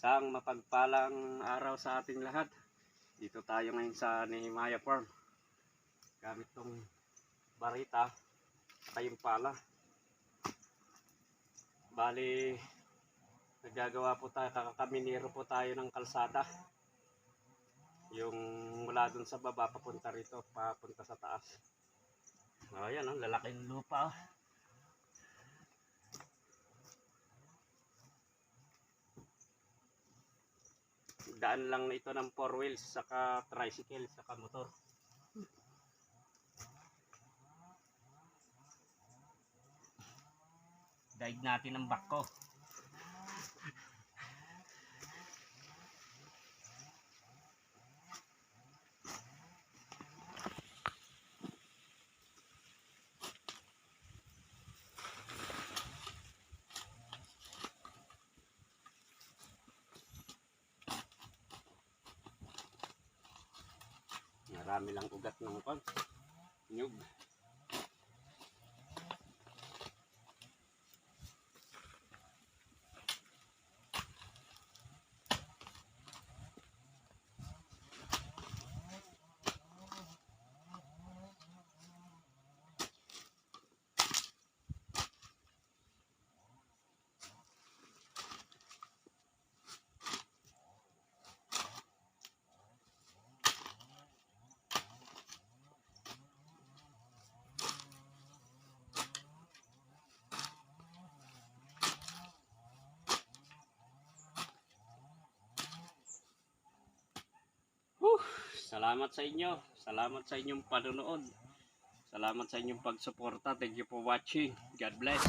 Isang mapagpalang araw sa ating lahat. Dito tayo ngayon sa Nehemiah Farm. Gamit tong barita at yung pala. Bali, nagagawa po tayo, kakaminero po tayo ng kalsada. Yung mula dun sa baba papunta rito, papunta sa taas. O, yan o, lalaking lupa. oh. Daan lang ito ng four wheels, saka tricycle, saka motor. Daig natin ang bako. Marami lang ugat ng kon. Nyug. Salamat sa inyo. Salamat sa inyong panonood. Salamat sa inyong pagsuporta. Thank you for watching. God bless.